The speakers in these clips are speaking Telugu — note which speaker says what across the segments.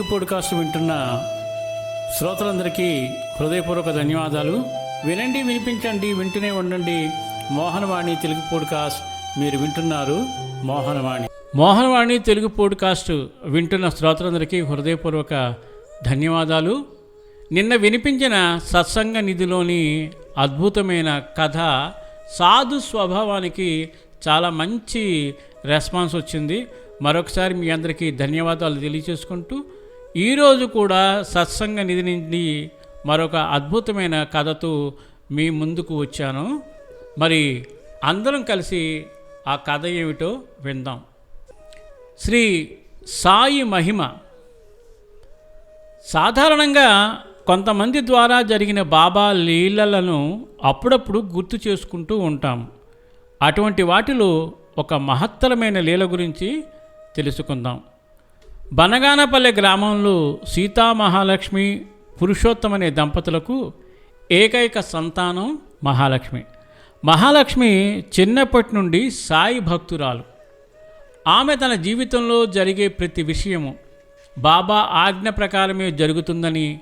Speaker 1: తెలుగు పోడ్కాస్ట్ వింటున్న శ్రోతలందరికీ హృదయపూర్వక ధన్యవాదాలు. వినండి వినిపించండి వింటూనే ఉండండి. మోహనవాణి తెలుగు పోడ్కాస్ట్ మీరు వింటున్నారు. మోహనవాణి. మోహనవాణి తెలుగు పోడ్కాస్ట్ వింటున్న శ్రోతలందరికీ హృదయపూర్వక ధన్యవాదాలు. నిన్న వినిపించిన సత్సంగ నిధిలోని అద్భుతమైన కథ సాధు స్వభావానికి చాలా మంచి రెస్పాన్స్ వచ్చింది. మరొకసారి మీ అందరికీ ధన్యవాదాలు తెలియచేసుకుంటూ ఈరోజు కూడా సత్సంగ నిధి నుండి మరొక అద్భుతమైన కథతో మీ ముందుకు వచ్చాను. మరి అందరం కలిసి ఆ కథ ఏమిటో విందాం. శ్రీ సాయి మహిమ. సాధారణంగా కొంతమంది ద్వారా జరిగిన బాబా లీలలను అప్పుడప్పుడు గుర్తు చేసుకుంటూ ఉంటాం. అటువంటి వాటిలో ఒక మహత్తరమైన లీల గురించి తెలుసుకుందాం. బనగానపల్లె గ్రామంలో సీతామహాలక్ష్మి పురుషోత్తమ అనే దంపతులకు ఏకైక సంతానం మహాలక్ష్మి. మహాలక్ష్మి చిన్నప్పటి నుండి సాయి భక్తురాలు. ఆమె తన జీవితంలో జరిగే ప్రతి విషయము బాబా ఆజ్ఞ ప్రకారమే జరుగుతుందని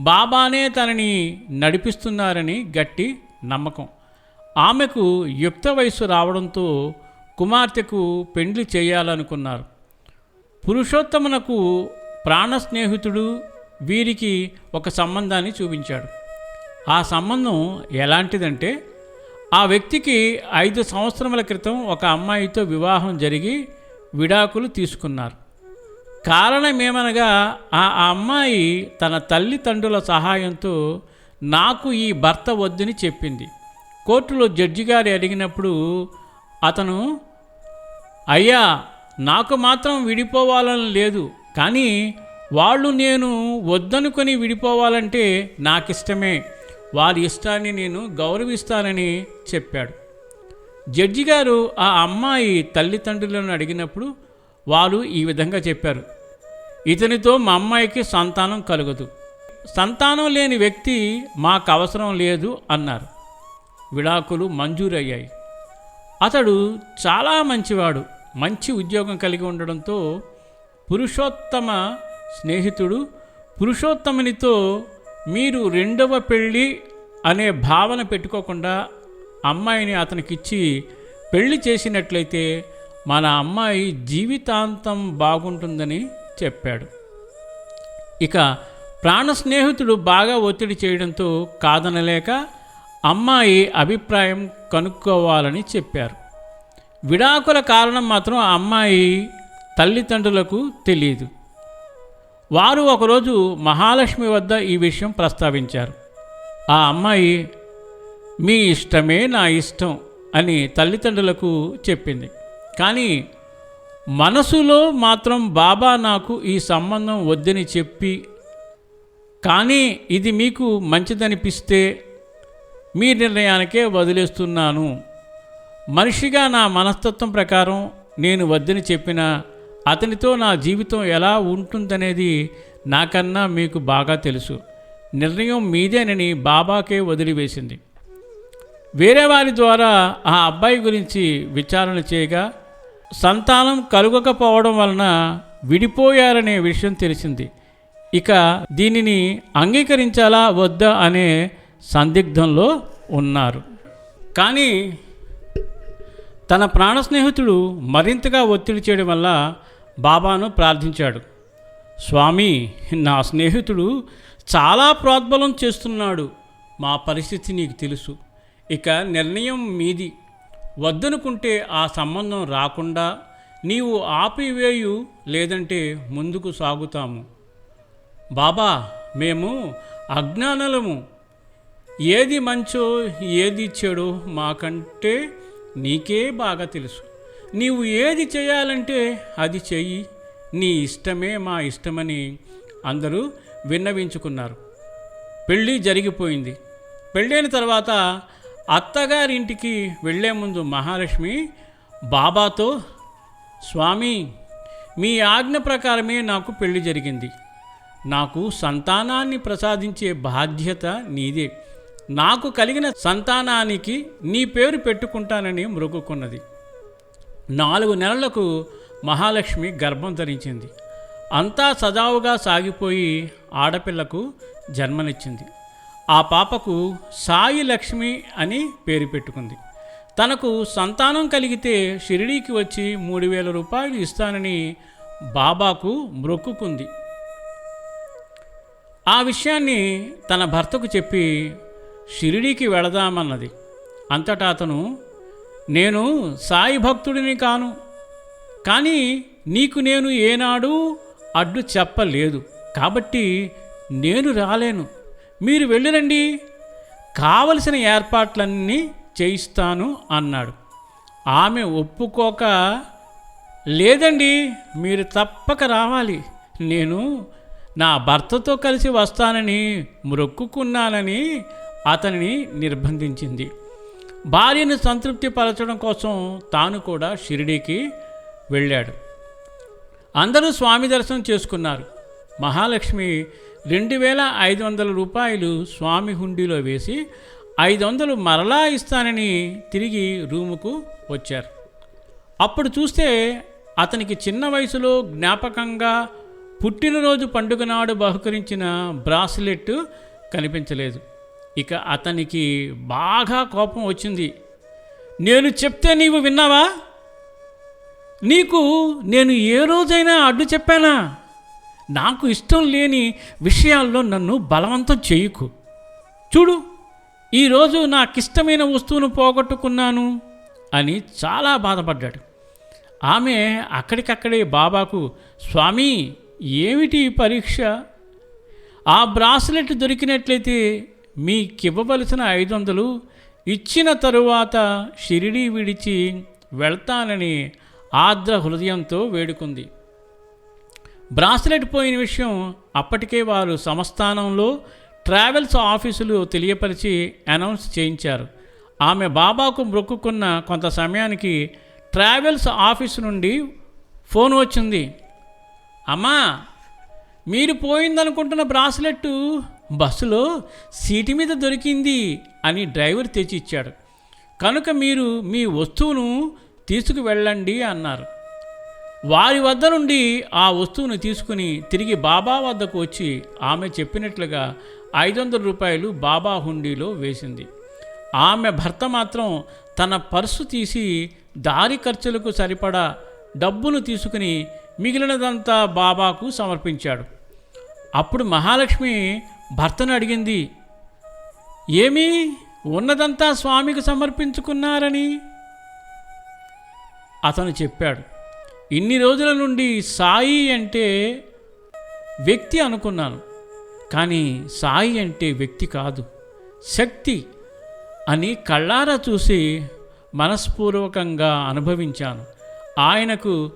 Speaker 1: బాబానే తనని నడిపిస్తున్నారని గట్టి నమ్మకం. ఆమెకు యుక్త వయస్సు రావడంతో కుమార్తెకు పెండ్లి చేయాలనుకున్నారు. పురుషోత్తమునకు ప్రాణ స్నేహితుడు వీరికి ఒక సంబంధాన్ని చూపించాడు. ఆ సంబంధం ఎలాంటిదంటే ఆ వ్యక్తికి ఐదు సంవత్సరముల క్రితం ఒక అమ్మాయితో వివాహం జరిగి విడాకులు తీసుకున్నారు. కారణమేమనగా ఆ అమ్మాయి తన తల్లిదండ్రుల సహాయంతో నాకు ఈ భర్త వద్దని చెప్పింది. కోర్టులో జడ్జి గారి అడిగినప్పుడు అతను అయ్యా నాకు మాత్రం విడిపోవాలని లేదు కానీ వాళ్ళు నేను వద్దనుకొని విడిపోవాలంటే నాకిష్టమే. వారి ఇష్టాన్ని నేను గౌరవిస్తానని చెప్పాడు. జడ్జి గారు ఆ అమ్మాయి తల్లిదండ్రులను అడిగినప్పుడు వారు ఈ విధంగా చెప్పారు. ఇతనితో మా అమ్మాయికి సంతానం కలగదు. సంతానం లేని వ్యక్తి మాకు అవసరం లేదు అన్నారు. విడాకులు మంజూరయ్యాయి. అతడు చాలా మంచివాడు. మంచి ఉద్యోగం కలిగి ఉండడంతో పురుషోత్తమ స్నేహితుడు పురుషోత్తమునితో మీరు రెండవ పెళ్ళి అనే భావన పెట్టుకోకుండా అమ్మాయిని అతనికిచ్చి పెళ్ళి చేసినట్లయితే మన అమ్మాయి జీవితాంతం బాగుంటుందని చెప్పాడు. ఇక ప్రాణ స్నేహితుడు బాగా ఒత్తిడి చేయడంతో కాదనలేక అమ్మాయి అభిప్రాయం కనుక్కోవాలని చెప్పారు. విడాకుల కారణం మాత్రం ఆ అమ్మాయి తల్లిదండ్రులకు తెలియదు. వారు ఒకరోజు మహాలక్ష్మి వద్ద ఈ విషయం ప్రస్తావించారు. ఆ అమ్మాయి మీ ఇష్టమే నా ఇష్టం అని తల్లిదండ్రులకు చెప్పింది. కానీ మనసులో మాత్రం బాబా నాకు ఈ సంబంధం వద్దని చెప్పి కానీ ఇది మీకు మంచిదనిపిస్తే మీ నిర్ణయానికే వదిలేస్తున్నాను మనిషిగా నా మనస్తత్వం ప్రకారం నేను వద్దని చెప్పిన అతనితో నా జీవితం ఎలా ఉంటుందనేది నాకన్నా మీకు బాగా తెలుసు. నిర్ణయం మీదేనని బాబాకే వదిలివేసింది. వేరే వారి ద్వారా ఆ అబ్బాయి గురించి విచారణ చేయగా సంతానం కలుగకపోవడం వలన విడిపోయారనే విషయం తెలిసింది. ఇక దీనిని అంగీకరించాలా వద్దా అనే సందిగ్ధంలో ఉన్నారు. కానీ తన ప్రాణ స్నేహితుడు మరింతగా ఒత్తిడి చేయడం వల్ల బాబాను ప్రార్థించాడు. స్వామి నా స్నేహితుడు చాలా ప్రోద్బలం చేస్తున్నాడు. మా పరిస్థితి నీకు తెలుసు. ఇక నిర్ణయం మీది. వద్దనుకుంటే ఆ సంబంధం రాకుండా నీవు ఆపివేయు లేదంటే ముందుకు సాగుతాము. బాబా మేము అజ్ఞానలము. ఏది మంచో ఏది చెడో మాకంటే నీకే బాగా తెలుసు. నీవు ఏది చేయాలంటే అది చెయ్యి. నీ ఇష్టమే మా ఇష్టమని అందరూ విన్నవించుకున్నారు. పెళ్ళి జరిగిపోయింది. పెళ్ళైన తర్వాత అత్తగారింటికి వెళ్ళే ముందు మహాలక్ష్మి బాబాతో స్వామి మీ ఆజ్ఞ ప్రకారమే నాకు పెళ్ళి జరిగింది. నాకు సంతానాన్ని ప్రసాదించే బాధ్యత నీదే. నాకు కలిగిన సంతానానికి నీ పేరు పెట్టుకుంటానని మృగుకున్నది. నాలుగు నెలలకు మహాలక్ష్మి గర్భం ధరించింది. అంతా సజావుగా సాగిపోయి ఆడపిల్లకు జన్మనిచ్చింది. ఆ పాపకు సాయి లక్ష్మి అని పేరు పెట్టుకుంది. తనకు సంతానం కలిగితే షిరిడీకి వచ్చి మూడు వేల రూపాయలు ఇస్తానని బాబాకు మ్రొక్కుకుంది ఆ విషయాన్ని తన భర్తకు చెప్పి షిరిడీకి వెళదామన్నది. అంతటా అతను నేను సాయి భక్తుడిని కాను కానీ నీకు నేను ఏనాడు అడ్డు చెప్పలేదు. కాబట్టి నేను రాలేను. మీరు వెళ్ళిరండి. కావలసిన ఏర్పాట్లన్నీ చేయిస్తాను అన్నాడు. ఆమె ఒప్పుకోక లేదండి మీరు తప్పక రావాలి. నేను నా భర్తతో కలిసి వస్తానని మొక్కుకున్నానని అతనిని నిర్బంధించింది. భార్యను సంతృప్తిపరచడం కోసం తాను కూడా షిరిడీకి వెళ్ళాడు. అందరూ స్వామి దర్శనం చేసుకున్నారు. మహాలక్ష్మి రెండు వేల ఐదు వందల రూపాయలు స్వామి హుండీలో వేసి ఐదు వందలు మరలా ఇస్తానని తిరిగి రూముకు వచ్చారు. అప్పుడు చూస్తే అతనికి చిన్న వయసులో జ్ఞాపకంగా పుట్టినరోజు పండుగ నాడు బహుకరించిన బ్రాస్లెట్ కనిపించలేదు. ఇక అతనికి బాగా కోపం వచ్చింది. నేను చెప్తే నీవు విన్నావా? నీకు నేను ఏ రోజైనా అడ్డు చెప్పానా? నాకు ఇష్టం లేని విషయాల్లో నన్ను బలవంతం చేయకు. చూడు ఈరోజు నాకిష్టమైన వస్తువును పోగొట్టుకున్నాను అని చాలా బాధపడ్డాడు. ఆమె అక్కడికక్కడే బాబాకు స్వామి ఏమిటి పరీక్ష? ఆ బ్రాస్లెట్ దొరికినట్లయితే మీకివ్వవలసిన ఐదు వందలు ఇచ్చిన తరువాత షిరిడీ విడిచి వెళ్తానని ఆర్ద్ర హృదయంతో వేడుకుంది. బ్రాస్లెట్ పోయిన విషయం అప్పటికే వారు సంస్థానంలో ట్రావెల్స్ ఆఫీసులు తెలియపరిచి అనౌన్స్ చేయించారు. ఆమె బాబాకు మొక్కుకున్న కొంత సమయానికి ట్రావెల్స్ ఆఫీసు నుండి ఫోన్ వచ్చింది. అమ్మా మీరు పోయిందనుకుంటున్న బ్రాస్లెట్ బస్సులో సీటు మీద దొరికింది అని డ్రైవర్ తెచ్చి ఇచ్చాడు కనుక మీరు మీ వస్తువును తీసుకువెళ్ళండి అన్నారు. వారి వద్ద నుండి ఆ వస్తువును తీసుకుని తిరిగి బాబా వద్దకు వచ్చి ఆమె చెప్పినట్లుగా ఐదు వందల రూపాయలు బాబా హుండీలో వేసింది. ఆమె భర్త మాత్రం తన పర్సు తీసి దారి ఖర్చులకు సరిపడా డబ్బును తీసుకుని మిగిలినదంతా బాబాకు సమర్పించాడు. అప్పుడు మహాలక్ష్మి భర్తను అడిగింది ఏమీ? ఉన్నదంతా స్వామికి సమర్పించుకున్నారని? అతను చెప్పాడు ఇన్ని రోజుల నుండి సాయి అంటే వ్యక్తి అనుకున్నాను కానీ సాయి అంటే వ్యక్తి కాదు శక్తి అని కళ్ళారా చూసి మనస్పూర్వకంగా అనుభవించాను. ఆయనకు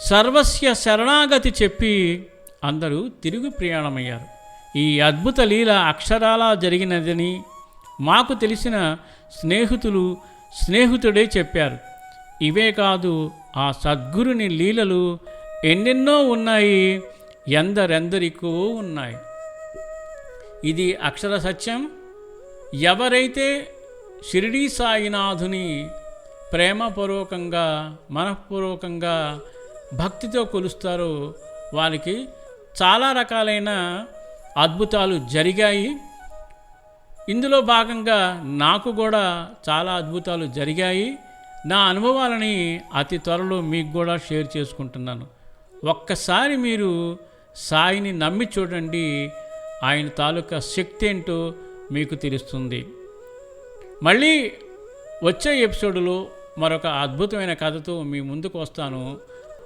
Speaker 1: సర్వస్య శరణాగతి చెప్పి అందరూ తిరుగు ప్రయాణమయ్యారు. ఈ అద్భుత లీల అక్షరాలా జరిగినదని మాకు తెలిసిన స్నేహితులు స్నేహితుడే చెప్పారు. ఇవే కాదు ఆ సద్గురుని లీలలు ఎన్నెన్నో ఉన్నాయి ఎందరెందరికో ఉన్నాయి. ఇది అక్షర సత్యం. ఎవరైతే షిరిడీ సాయినాథుని ప్రేమపూర్వకంగా మనఃపూర్వకంగా భక్తితో కొలుస్తారో వారికి చాలా రకాలైన అద్భుతాలు జరిగాయి. ఇందులో భాగంగా నాకు కూడా చాలా అద్భుతాలు జరిగాయి. నా అనుభవాలని అతి త్వరలో మీకు కూడా షేర్ చేసుకుంటున్నాను. ఒక్కసారి మీరు సాయిని నమ్మి చూడండి. ఆయన తాలూకా శక్తి ఏంటో మీకు తెలుస్తుంది. మళ్ళీ వచ్చే ఎపిసోడ్లో మరొక అద్భుతమైన కథతో మీ ముందుకు వస్తాను.